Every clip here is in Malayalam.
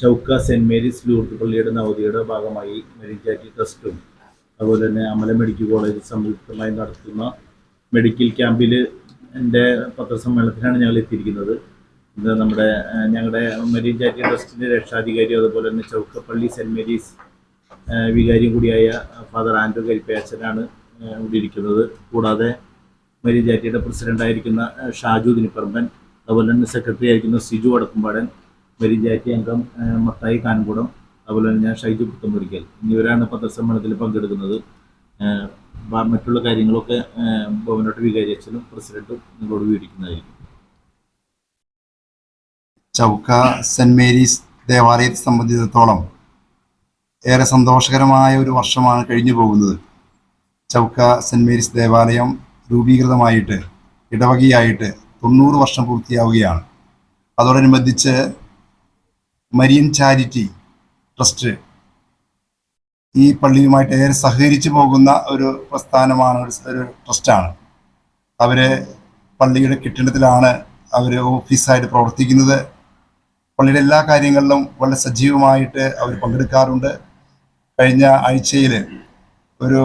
ചൗക്ക സെന്റ് മേരീസ് ലൂർത്ത് പള്ളിയുടെ നവതിയുടെ ഭാഗമായി മെഡിക്കാറ്റി ട്രസ്റ്റും അതുപോലെ തന്നെ അമല മെഡിക്കൽ കോളേജ് സംയുക്തമായി നടത്തുന്ന മെഡിക്കൽ ക്യാമ്പിൽ എന്റെ പത്രസമ്മേളനത്തിനാണ് ഞങ്ങൾ എത്തിയിരിക്കുന്നത്. ഇത് നമ്മുടെ ഞങ്ങളുടെ മെരീൻ ചാറ്റി ട്രസ്റ്റിന്റെ രക്ഷാധികാരി അതുപോലെ തന്നെ ചൗക്കപ്പള്ളി സെന്റ് മേരീസ് വികാരിയും കൂടിയായ ഫാദർ ആൻഡ്രൂ കരിപ്പയച്ചനാണ് ഇവിടെ ഇരിക്കുന്നത്. കൂടാതെ മെരീൻ ചാറ്റിയുടെ പ്രസിഡന്റായിരിക്കുന്ന ഷാജു ദിനിപ്പറമ്പൻ അതുപോലെ തന്നെ സെക്രട്ടറി ആയിരിക്കുന്ന സിജു വടക്കുംപാടൻ മെരീൻ ചാരിറ്റി അംഗം മത്തായി കാൻകുടം അതുപോലെ തന്നെ ഷൈജു പുത്തമ്പൊരിക്കൽ എന്നിവരാണ് പത്രസമ്മേളനത്തിൽ പങ്കെടുക്കുന്നത്. മറ്റുള്ള കാര്യങ്ങളൊക്കെ ഭവനോട്ട് വികാരി അച്ഛനും പ്രസിഡന്റും നിങ്ങളോട് വിവരിക്കുന്നതായിരിക്കും. ചൗക്ക സെന്റ് മേരീസ് ദേവാലയത്തെ സംബന്ധിച്ചിടത്തോളം ഏറെ സന്തോഷകരമായ ഒരു വർഷമാണ് കഴിഞ്ഞു പോകുന്നത്. ചൗക്ക സെന്റ് മേരീസ് ദേവാലയം രൂപീകൃതമായിട്ട് ഇടവകയായിട്ട് തൊണ്ണൂറ് വർഷം പൂർത്തിയാവുകയാണ്. അതോടനുബന്ധിച്ച് മരിയൻ ചാരിറ്റി ട്രസ്റ്റ് ഈ പള്ളിയുമായിട്ട് ഏറെ സഹകരിച്ചു പോകുന്ന ഒരു പ്രസ്ഥാനമാണ് ഒരു ട്രസ്റ്റാണ്. അവർ പള്ളിയുടെ കെട്ടിടത്തിലാണ് അവർ ഓഫീസായിട്ട് പ്രവർത്തിക്കുന്നത്. പള്ളിയുടെ എല്ലാ കാര്യങ്ങളിലും വളരെ സജീവമായിട്ട് അവർ പങ്കെടുക്കാറുണ്ട്. കഴിഞ്ഞ ആഴ്ചയിൽ ഒരു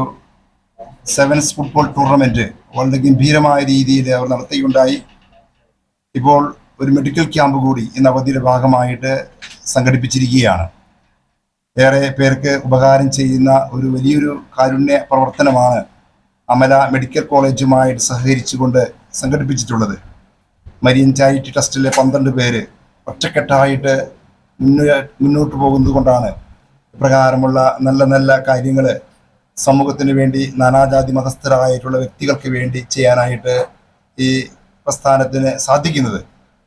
സെവൻസ് ഫുട്ബോൾ ടൂർണമെന്റ് വളരെ ഗംഭീരമായ രീതിയിൽ അവർ നടത്തുകയുണ്ടായി. ഇപ്പോൾ ഒരു മെഡിക്കൽ ക്യാമ്പ് കൂടി ഇന്ന് അവധിയുടെ ഭാഗമായിട്ട് സംഘടിപ്പിച്ചിരിക്കുകയാണ്. ഏറെ പേർക്ക് ഉപകാരം ചെയ്യുന്ന ഒരു വലിയൊരു കാരുണ്യ പ്രവർത്തനമാണ് അമല മെഡിക്കൽ കോളേജുമായിട്ട് സഹകരിച്ചുകൊണ്ട് സംഘടിപ്പിച്ചിട്ടുള്ളത്. മരിയൻ ചാരിറ്റി ട്രസ്റ്റിലെ പന്ത്രണ്ട് പേര് ഒറ്റക്കെട്ടായിട്ട് മുന്നോട്ട് പോകുന്നത് കൊണ്ടാണ് ഇപ്രകാരമുള്ള നല്ല നല്ല കാര്യങ്ങൾ സമൂഹത്തിന് വേണ്ടി നാനാജാതി മതസ്ഥരായിട്ടുള്ള വ്യക്തികൾക്ക് വേണ്ടി ചെയ്യാനായിട്ട് ഈ പ്രസ്ഥാനത്തിന് സാധിക്കുന്നത്.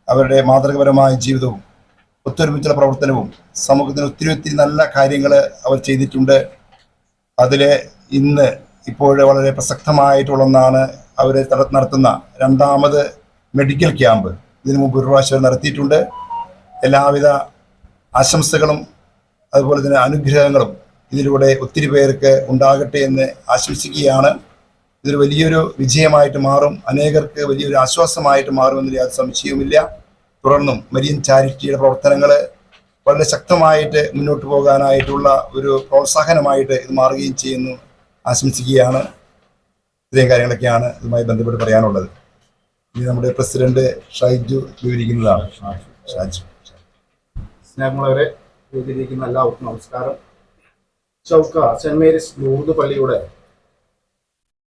അവരുടെ മാതൃകപരമായ ജീവിതവും ഒത്തൊരുമിച്ചുള്ള പ്രവർത്തനവും സമൂഹത്തിന് ഒത്തിരി ഒത്തിരി നല്ല കാര്യങ്ങൾ അവർ ചെയ്തിട്ടുണ്ട്. അതിൽ ഇന്ന് ഇപ്പോൾ വളരെ പ്രസക്തമായിട്ടുള്ള ഒന്നാണ് അവർ നടത്തുന്ന രണ്ടാമത് മെഡിക്കൽ ക്യാമ്പ്. ഇതിനു മുമ്പ് ഒരു പ്രാവശ്യം നടത്തിയിട്ടുണ്ട്. എല്ലാവിധ ആശംസകളും അതുപോലെ തന്നെ അനുഗ്രഹങ്ങളും ഇതിലൂടെ ഒത്തിരി പേർക്ക് ഉണ്ടാകട്ടെ എന്ന് ആശംസിക്കുകയാണ്. ഇതൊരു വലിയൊരു വിജയമായിട്ട് മാറും. അനേകർക്ക് വലിയൊരു ആശ്വാസമായിട്ട് മാറുമെന്നതിൽ യാതൊരു സംശയവുമില്ല. തുടർന്നും മരിയൻ ചാരിറ്റിയുടെ പ്രവർത്തനങ്ങൾ വളരെ ശക്തമായിട്ട് മുന്നോട്ട് പോകാനായിട്ടുള്ള ഒരു പ്രോത്സാഹനമായിട്ട് ഇത് മാറുകയും ചെയ്യുന്നു. ആശംസിക്കുകയാണ്. ഇത്രയും കാര്യങ്ങളൊക്കെയാണ് ഇതുമായി ബന്ധപ്പെട്ട് പറയാനുള്ളത്. ഇനി നമ്മുടെ പ്രസിഡന്റ് ഷൈജു വിവരിക്കുന്നതാണ്. ഷാജു. സ്നേഹമുള്ളവരെ വേദിയിലിരിക്കുന്ന എല്ലാവർക്കും നമസ്കാരം. ചൗക്ക സെന്റ് മേരീസ് ലൂർദ് പള്ളിയുടെ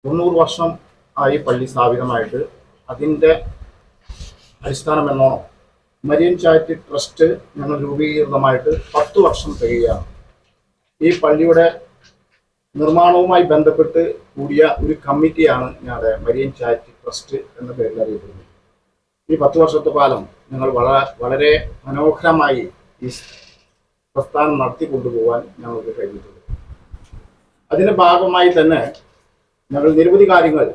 തൊണ്ണൂറ് വർഷം ആയി പള്ളി സ്ഥാപിതമായിട്ട് അതിന്റെ അടിസ്ഥാനം എന്നോണം മരിയൻ ചാരിറ്റി ട്രസ്റ്റ് ഞങ്ങൾ രൂപീകൃതമായിട്ട് പത്ത് വർഷം തികയാണ് ഈ പള്ളിയുടെ നിർമ്മാണവുമായി ബന്ധപ്പെട്ട് കൂടിയ ഒരു കമ്മിറ്റിയാണ് ഞങ്ങളുടെ മരിയൻ ചാരിറ്റി ട്രസ്റ്റ് എന്ന പേരിൽ അറിയപ്പെടുന്നത്. ഈ പത്ത് വർഷത്തെ കാലം ഞങ്ങൾ വളരെ വളരെ മനോഹരമായി ഈ പ്രസ്ഥാനം നടത്തി കൊണ്ടുപോകാൻ ഞങ്ങൾക്ക് കഴിഞ്ഞിട്ടുണ്ട്. അതിന്റെ ഭാഗമായി തന്നെ ഞങ്ങൾ നിരവധി കാര്യങ്ങൾ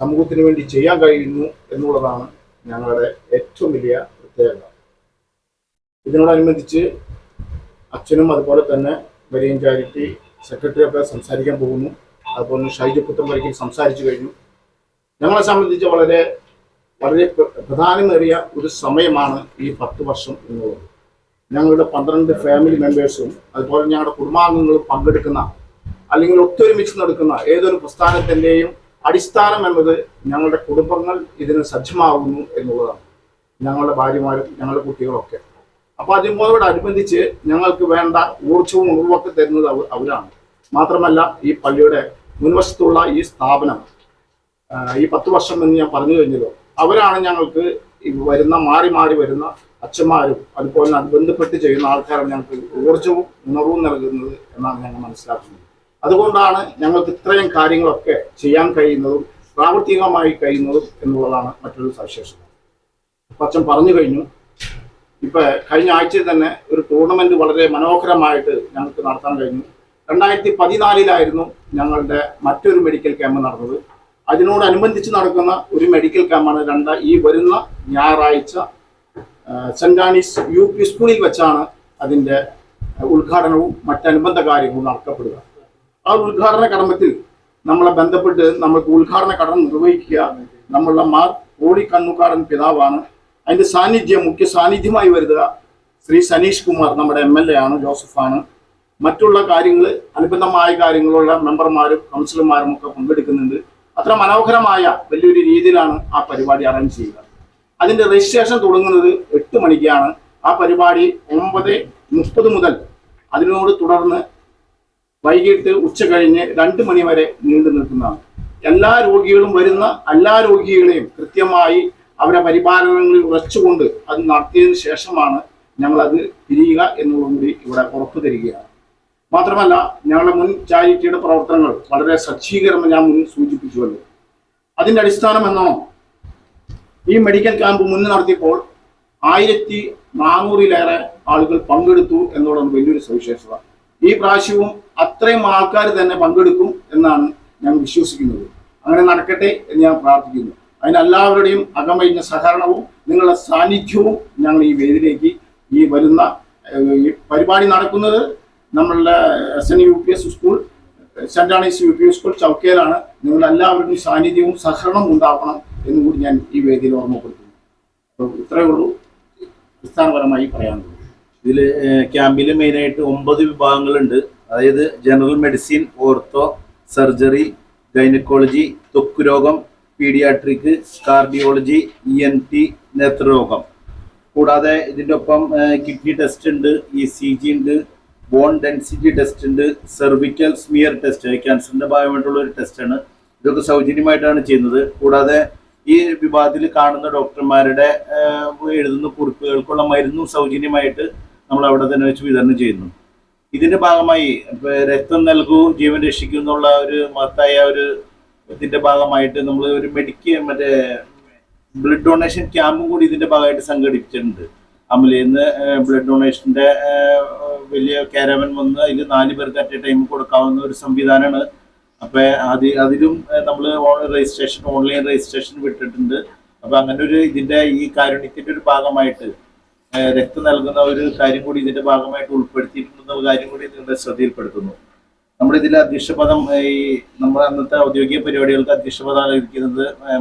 സമൂഹത്തിന് വേണ്ടി ചെയ്യാൻ കഴിയുന്നു എന്നുള്ളതാണ് ഞങ്ങളുടെ ഏറ്റവും വലിയ പ്രത്യേകത. ഇതിനോടനുബന്ധിച്ച് അച്ഛനും അതുപോലെ തന്നെ വരിയൻ ചാരിറ്റി സെക്രട്ടറി ഒക്കെ സംസാരിക്കാൻ പോകുന്നു. അതുപോലെ തന്നെ ഷൈജു വരയ്ക്കും സംസാരിച്ചു കഴിഞ്ഞു. ഞങ്ങളെ സംബന്ധിച്ച് വളരെ വളരെ പ്ര- പ്രധാനമേറിയ ഒരു സമയമാണ് ഈ പത്ത് വർഷം എന്നുള്ളത്. ഞങ്ങളുടെ പന്ത്രണ്ട് ഫാമിലി മെമ്പേഴ്സും അതുപോലെ ഞങ്ങളുടെ കുടുംബാംഗങ്ങളും പങ്കെടുക്കുന്ന അല്ലെങ്കിൽ ഒത്തൊരുമിച്ച് നടക്കുന്ന ഏതൊരു പ്രസ്ഥാനത്തിന്റെയും അടിസ്ഥാനം എന്നത് ഞങ്ങളുടെ കുടുംബങ്ങൾ ഇതിന് സജ്ജമാകുന്നു എന്നുള്ളതാണ്. ഞങ്ങളുടെ ഭാര്യമാരും ഞങ്ങളുടെ കുട്ടികളൊക്കെ. അപ്പൊ അതിനോടനുബന്ധിച്ച് ഞങ്ങൾക്ക് വേണ്ട ഊർജവും ഉറവൊക്കെ തരുന്നത് അവ- അവരാണ്. മാത്രമല്ല ഈ പള്ളിയുടെ മുൻവശത്തുള്ള ഈ സ്ഥാപനം ഈ പത്ത് വർഷം എന്ന് ഞാൻ പറഞ്ഞു കഴിഞ്ഞല്ലോ അവരാണ് ഞങ്ങൾക്ക് വരുന്ന മാറി മാറി വരുന്ന അച്ഛന്മാരും അതുപോലെ അത് ബന്ധപ്പെട്ട് ചെയ്യുന്ന ആൾക്കാരും ഞങ്ങൾക്ക് ഊർജവും ഉണർവും നൽകുന്നത് എന്നാണ് ഞങ്ങൾ മനസ്സിലാക്കുന്നത്. അതുകൊണ്ടാണ് ഞങ്ങൾക്ക് ഇത്രയും കാര്യങ്ങളൊക്കെ ചെയ്യാൻ കഴിയുന്നതും പ്രാവർത്തികമായി കഴിയുന്നതും എന്നുള്ളതാണ് മറ്റൊരു സവിശേഷത. അച്ഛൻ പറഞ്ഞു കഴിഞ്ഞു ഇപ്പൊ കഴിഞ്ഞ ആഴ്ചയിൽ തന്നെ ഒരു ടൂർണമെന്റ് വളരെ മനോഹരമായിട്ട് ഞങ്ങൾക്ക് നടത്താൻ കഴിഞ്ഞു. രണ്ടായിരത്തി പതിനാലിലായിരുന്നു ഞങ്ങളുടെ മറ്റൊരു മെഡിക്കൽ ക്യാമ്പ് നടന്നത്. അതിനോടനുബന്ധിച്ച് നടക്കുന്ന ഒരു മെഡിക്കൽ ക്യാമ്പാണ് രണ്ട ഈ വരുന്ന ഞായറാഴ്ച സെന്റ് ആണീസ് യു പി സ്കൂളിൽ വെച്ചാണ് അതിന്റെ ഉദ്ഘാടനവും മറ്റനുബന്ധ കാര്യങ്ങളും നടക്കപ്പെടുക ആ ഉദ്ഘാടന കടമത്തിൽ നമ്മളെ ബന്ധപ്പെട്ട് നമ്മൾക്ക് ഉദ്ഘാടന കടം നിർവഹിക്കുക. നമ്മളുടെ മാർ കോടി കണ്ണുകാടൻ പിതാവാണ്. അതിന്റെ സാന്നിധ്യം മുഖ്യ സാന്നിധ്യമായി വരുത്തുക ശ്രീ സനീഷ് കുമാർ നമ്മുടെ എം എൽ എ ആണ് ജോസഫാണ്. മറ്റുള്ള കാര്യങ്ങൾ അനുബന്ധമായ കാര്യങ്ങളുള്ള മെമ്പർമാരും കൗൺസിലർമാരും ഒക്കെ പങ്കെടുക്കുന്നുണ്ട്. അത്ര മനോഹരമായ വലിയൊരു രീതിയിലാണ് ആ പരിപാടി അറേഞ്ച് ചെയ്യുക. അതിന്റെ രജിസ്ട്രേഷൻ തുടങ്ങുന്നത് എട്ട് മണിക്കാണ്. ആ പരിപാടി ഒമ്പത് മുപ്പത് മുതൽ അതിനോട് തുടർന്ന് വൈകിട്ട് ഉച്ച കഴിഞ്ഞ് രണ്ട് മണി വരെ നീണ്ടു നിൽക്കുന്നതാണ് എല്ലാ രോഗികളും വരുന്ന എല്ലാ രോഗികളെയും കൃത്യമായി അവരെ പരിപാലനങ്ങളിൽ ഉറച്ചുകൊണ്ട് അത് നടത്തിയതിന് ശേഷമാണ് ഞങ്ങളത് തിരിയുക എന്നുള്ളതും കൂടി ഇവിടെ ഉറപ്പു തരികയാണ്. മാത്രമല്ല ഞങ്ങളുടെ മുൻ ചാരിറ്റിയുടെ പ്രവർത്തനങ്ങൾ വളരെ സജ്ജീകരണം ഞാൻ മുൻ സൂചിപ്പിച്ചുവല്ലോ. അതിന്റെ അടിസ്ഥാനം എന്നോ ഈ മെഡിക്കൽ ക്യാമ്പ് മുന്നിൽ നടത്തിയപ്പോൾ ആയിരത്തി നാനൂറിലേറെ ആളുകൾ പങ്കെടുത്തു എന്നുള്ളതാണ് വലിയൊരു സവിശേഷത. ഈ പ്രാവശ്യവും അത്രയും ആൾക്കാർ തന്നെ പങ്കെടുക്കും എന്നാണ് ഞാൻ വിശ്വസിക്കുന്നത്. അങ്ങനെ നടക്കട്ടെ എന്ന് ഞാൻ പ്രാർത്ഥിക്കുന്നു. അതിന് അകമയിഞ്ഞ സഹകരണവും നിങ്ങളുടെ സാന്നിധ്യവും ഞങ്ങൾ ഈ വേദിയിലേക്ക് ഈ വരുന്ന പരിപാടി നടക്കുന്നത് നമ്മളുടെ S N U P S school Saint Anne's U P S school ചൗക്കയിലാണ് നിങ്ങളുടെ എല്ലാവരുടെയും സാന്നിധ്യവും സഹകരണവും ഉണ്ടാക്കണം എന്ന് കൂടി ഞാൻ ഈ വേദിയിൽ ഓർമ്മപ്പെടുത്തുന്നു. അപ്പോൾ ഇത്രയേ ഉള്ളൂ. അടിസ്ഥാനപരമായി പറയാനുള്ളൂ ഇതിൽ ക്യാമ്പിൽ മെയിനായിട്ട് ഒമ്പത് വിഭാഗങ്ങളുണ്ട്. അതായത് general medicine ortho surgery gynaecology ത്വക്ക് രോഗം paediatric cardiology E N T നേത്രരോഗം. കൂടാതെ ഇതിന്റെ ഒപ്പം കിഡ്നി ടെസ്റ്റ് ഉണ്ട് ഇ സി ജി ഉണ്ട് ബോൺ ഡെൻസിറ്റി ടെസ്റ്റ് ഉണ്ട് സെർവിക്കൽ സ്മിയർ ടെസ്റ്റ് ക്യാൻസറിന്റെ ഭാഗമായിട്ടുള്ള ഒരു ടെസ്റ്റാണ് ഇതൊക്കെ സൗജന്യമായിട്ടാണ് ചെയ്യുന്നത്. കൂടാതെ ഈ വിഭാഗത്തിൽ കാണുന്ന ഡോക്ടർമാരുടെ എഴുതുന്ന കുറിപ്പുകൾക്കുള്ള മരുന്നും സൗജന്യമായിട്ട് നമ്മൾ അവിടെ തന്നെ വെച്ച് വിതരണം ചെയ്യുന്നു. ഇതിന്റെ ഭാഗമായി രക്തം നൽകൂ ജീവൻ രക്ഷിക്കൂ എന്നുള്ള ഒരു മഹത്തായ ഒരു ഇതിന്റെ ഭാഗമായിട്ട് നമ്മൾ ഒരു മെഡിക്കൽ മറ്റേ ബ്ലഡ് ഡൊണേഷൻ ക്യാമ്പും കൂടി ഇതിന്റെ ഭാഗമായിട്ട് സംഘടിപ്പിച്ചിട്ടുണ്ട്. അമലേന്ന് ബ്ലഡ് ഡൊണേഷന്റെ വലിയ കാരവൻ വന്ന് അതിൽ നാല് പേർക്ക് അറ്റ് ടൈം കൊടുക്കാവുന്ന ഒരു സംവിധാനമാണ്. അപ്പൊ അത് അതിലും നമ്മൾ രജിസ്ട്രേഷൻ ഓൺലൈൻ രജിസ്ട്രേഷൻ വിട്ടിട്ടുണ്ട്. അപ്പൊ അങ്ങനെ ഒരു ഇതിന്റെ ഈ കാരുണ്യത്തിന്റെ ഒരു ഭാഗമായിട്ട് രക്തം നൽകുന്ന ഒരു കാര്യം കൂടി ഇതിന്റെ ഭാഗമായിട്ട് ഉൾപ്പെടുത്തിയിട്ടുണ്ടെന്നുള്ള കാര്യം കൂടി നിങ്ങളുടെ ശ്രദ്ധയിൽപ്പെടുത്തുന്നു. നമ്മുടെ ഇതിലെ അധ്യക്ഷപദം ഈ നമ്മുടെ അന്നത്തെ ഔദ്യോഗിക പരിപാടികൾക്ക് അധ്യക്ഷപദം മരിയൻ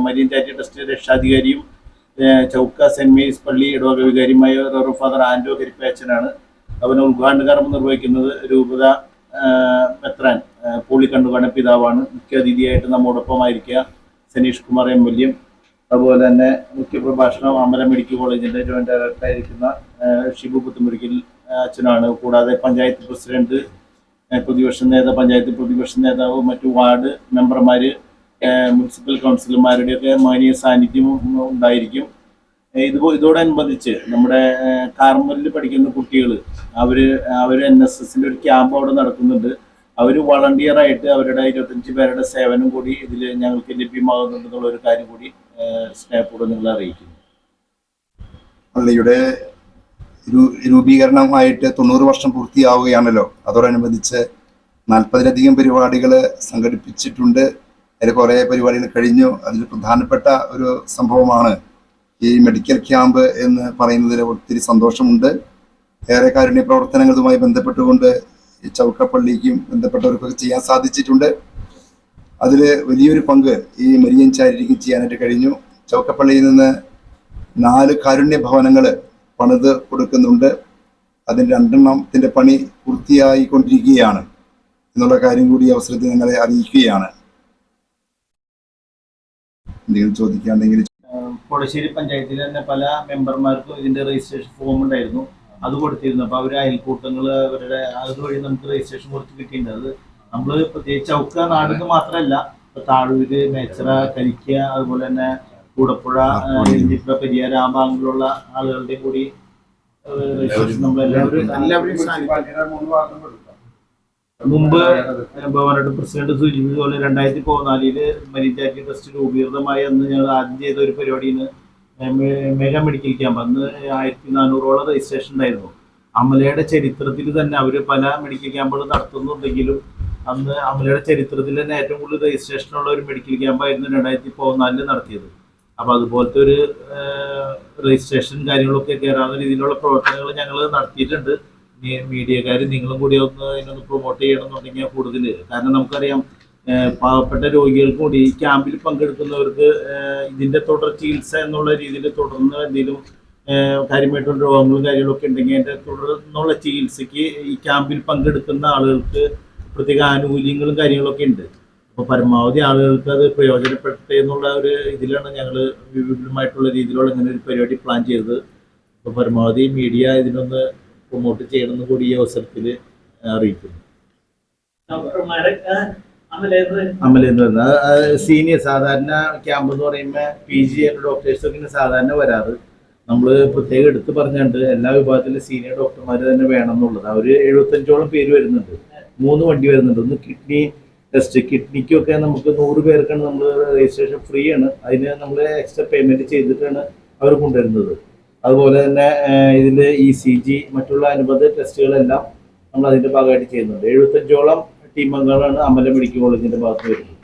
മരീൻ ചാറ്റി ട്രസ്റ്റ് രക്ഷാധികാരിയും ചൗക്ക സെന്റ് മേരീസ് പള്ളി ഇടവക വികാരിയുമായ റവർ ഫാദർ ആൻഡോ കരിപ്പയച്ചനാണ് അവന് ഉദ്ഘാടന കർമ്മം നിർവഹിക്കുന്നത് രൂപത മെത്രാൻ ഏഹ്, പോളി കണ്ണുകാണ പിതാവാണ്. മുഖ്യ അതിഥിയായിട്ട് നമ്മോടൊപ്പം ആയിരിക്കുക സനീഷ് കുമാർ എം എൽ അതുപോലെ തന്നെ മുഖ്യപ്രഭാഷണം അമല മെഡിക്കൽ കോളേജിന്റെ ജോയിന്റ് ഡയറക്ടറായിരിക്കുന്ന ഷിബു പുത്തുമുരിക്കൽ അച്ഛനാണ്. കൂടാതെ പഞ്ചായത്ത് പ്രസിഡന്റ് പ്രതിപക്ഷ നേതാവ് പഞ്ചായത്ത് പ്രതിപക്ഷ നേതാവ് മറ്റു വാർഡ് മെമ്പർമാര് മുനിസിപ്പൽ കൗൺസിലർമാരുടെയൊക്കെ മാനീയ സാന്നിധ്യം ഉണ്ടായിരിക്കും. ഇതുപോ ഇത് ഇതോടനുബന്ധിച്ച് നമ്മുടെ കാർമലിൽ പഠിക്കുന്ന കുട്ടികൾ അവർ അവർ എൻ എസ് എസിന്റെ ഒരു ക്യാമ്പ് അവിടെ നടക്കുന്നുണ്ട്. അവർ വളണ്ടിയറായിട്ട് അവരുടെ ഇരുപത്തഞ്ച് പേരുടെ സേവനം കൂടി ഇതിൽ ഞങ്ങൾക്ക് ലഭ്യമാകുന്നുണ്ടെന്നുള്ള ഒരു കാര്യം കൂടി സ്നേഹപൂർവം നിങ്ങളെ അറിയിക്കുന്നു. പള്ളിയുടെ രൂപീകരണമായിട്ട് തൊണ്ണൂറ് വർഷം പൂർത്തിയാവുകയാണല്ലോ. അതോടനുബന്ധിച്ച് നാൽപ്പതിലധികം പരിപാടികൾ സംഘടിപ്പിച്ചിട്ടുണ്ട്. അതിൽ കുറേ പരിപാടികൾ കഴിഞ്ഞു. അതിൽ പ്രധാനപ്പെട്ട ഒരു സംഭവമാണ് ഈ മെഡിക്കൽ ക്യാമ്പ് എന്ന് പറയുന്നതിൽ ഒത്തിരി സന്തോഷമുണ്ട്. ഏറെ കാരുണ്യ പ്രവർത്തനങ്ങളുമായി ബന്ധപ്പെട്ടുകൊണ്ട് ഈ ചൗക്കപ്പള്ളിക്കും ബന്ധപ്പെട്ടവർക്കൊക്കെ ചെയ്യാൻ സാധിച്ചിട്ടുണ്ട്. അതിൽ വലിയൊരു പങ്ക് ഈ മരിയൻ ചാരിറ്റിക്ക് ചെയ്യാനായിട്ട് കഴിഞ്ഞു. ചൗക്കപ്പള്ളിയിൽ നിന്ന് നാല് കാരുണ്യ ഭവനങ്ങൾ പണിത് കൊടുക്കുന്നുണ്ട്. അതിന്റെ രണ്ടെണ്ണത്തിന്റെ പണി പൂർത്തിയായിക്കൊണ്ടിരിക്കുകയാണ്. എന്നുള്ള കാര്യം കൂടി അവസരത്തിൽ നിങ്ങളെ അറിയിക്കുകയാണ്. എന്തെങ്കിലും ചോദിക്കുകയാണെങ്കിൽ കൊടശ്ശേരി പഞ്ചായത്തിൽ തന്നെ പല മെമ്പർമാർക്കും ഇതിന്റെ രജിസ്ട്രേഷൻ ഫോം ഉണ്ടായിരുന്നു. അത് കൊടുത്തിരുന്നു. അപ്പോൾ അവർ അയൽക്കൂട്ടങ്ങൾ അവരുടെ അതുവഴി നമുക്ക് രജിസ്ട്രേഷൻ കൊടുത്ത് കിട്ടിയിട്ടുണ്ട്. അത് നമ്മൾ പ്രത്യേകിച്ച് ചൗക്ക നാടിന് മാത്രമല്ല താഴൂര് മേച്ചറ കരിക്ക അതുപോലെ തന്നെ കൂടപ്പുഴ ഇഞ്ചിപ്പുഴ പെരിയാർ ആ ഭാഗങ്ങളിലുള്ള ആളുകളുടെ കൂടി മുമ്പ് ഭവനായിട്ട് പ്രസിഡന്റ് സൂചിപ്പിച്ച പോലെ രണ്ടായിരത്തി പതിനാലിൽ മരിച്ചാറ്റി ട്രസ്റ്റ് രൂപീകൃതമായി അന്ന് ഞങ്ങൾ ആദ്യം ചെയ്ത ഒരു പരിപാടിയാണ് മെഗാ മെഡിക്കൽ ക്യാമ്പ്. അന്ന് ആയിരത്തി നാനൂറോളം രജിസ്ട്രേഷൻ ഉണ്ടായിരുന്നു. അമലയുടെ ചരിത്രത്തിൽ തന്നെ അവർ പല മെഡിക്കൽ ക്യാമ്പുകൾ നടത്തുന്നുണ്ടെങ്കിലും അന്ന് അമലയുടെ ചരിത്രത്തിൽ തന്നെ ഏറ്റവും കൂടുതൽ രജിസ്ട്രേഷൻ ഉള്ള ഒരു മെഡിക്കൽ ക്യാമ്പായിരുന്നു രണ്ടായിരത്തി പതിനാലിൽ നടത്തിയത്. അപ്പൊ അതുപോലത്തെ ഒരു രജിസ്ട്രേഷൻ കാര്യങ്ങളൊക്കെ കയറാവുന്ന രീതിയിലുള്ള പ്രവർത്തനങ്ങൾ ഞങ്ങൾ നടത്തിയിട്ടുണ്ട്. മീഡിയക്കാർ നിങ്ങളും കൂടി ഒന്ന് ഇതിനൊന്ന് പ്രൊമോട്ട് ചെയ്യണം ചെയ്യണമെന്നുണ്ടെങ്കിൽ കൂടുതൽ കാരണം നമുക്കറിയാം പാവപ്പെട്ട രോഗികൾക്ക് കൂടി ഈ ക്യാമ്പിൽ പങ്കെടുക്കുന്നവർക്ക് ഇതിന്റെ തുടർ ചികിത്സ എന്നുള്ള രീതിയിൽ തുടർന്ന് എന്തെങ്കിലും കാര്യമായിട്ടുള്ള രോഗങ്ങളും കാര്യങ്ങളൊക്കെ ഉണ്ടെങ്കിൽ അതിന്റെ തുടർന്നുള്ള ചികിത്സയ്ക്ക് ഈ ക്യാമ്പിൽ പങ്കെടുക്കുന്ന ആളുകൾക്ക് പ്രത്യേക ആനുകൂല്യങ്ങളും കാര്യങ്ങളൊക്കെ ഉണ്ട്. അപ്പോൾ പരമാവധി ആളുകൾക്ക് അത് പ്രയോജനപ്പെടട്ടെ എന്നുള്ള ഒരു ഇതിലാണ് ഞങ്ങൾ വിപുലമായിട്ടുള്ള രീതിയിലുള്ള ഇങ്ങനെ ഒരു പരിപാടി പ്ലാൻ ചെയ്തത്. അപ്പോൾ പരമാവധി മീഡിയ ഇതിനൊന്ന് പ്രൊമോട്ട് ചെയ്യണമെന്ന് കൂടി ഈ അവസരത്തിൽ അറിയിക്കുന്നു. അമലെന്ന് സീനിയർ സാധാരണ ക്യാമ്പ് എന്ന് പറയുമ്പോൾ പി ജി ആയിട്ട് ഡോക്ടേഴ്സ് ഇങ്ങനെ സാധാരണ വരാറ്. നമ്മൾ പ്രത്യേകം എടുത്ത് പറഞ്ഞുണ്ട് എല്ലാ വിഭാഗത്തിലും സീനിയർ ഡോക്ടർമാർ തന്നെ വേണം എന്നുള്ളത്. അവർ എഴുപത്തഞ്ചോളം പേര് വരുന്നുണ്ട്. മൂന്ന് വണ്ടി വരുന്നുണ്ട്. ഒന്ന് കിഡ്നി ടെസ്റ്റ് കിഡ്നിക്കൊക്കെ നമുക്ക് നൂറ് പേർക്കാണ് നമ്മൾ രജിസ്ട്രേഷൻ ഫ്രീ ആണ് അതിന് നമ്മൾ എക്സ്ട്രാ പേയ്മെന്റ് ചെയ്തിട്ടാണ് അവർ കൊണ്ടുവരുന്നത്. അതുപോലെ തന്നെ ഇതിൽ ഇ സി ജി മറ്റുള്ള അനുബന്ധ ടെസ്റ്റുകളെല്ലാം നമ്മൾ അതിന്റെ ഭാഗമായിട്ട് ചെയ്യുന്നുണ്ട്. എഴുപത്തഞ്ചോളം ടീം അംഗങ്ങളാണ് അമല മെഡിക്കൽ കോളേജിന്റെ ഭാഗത്ത് വരുന്നത്.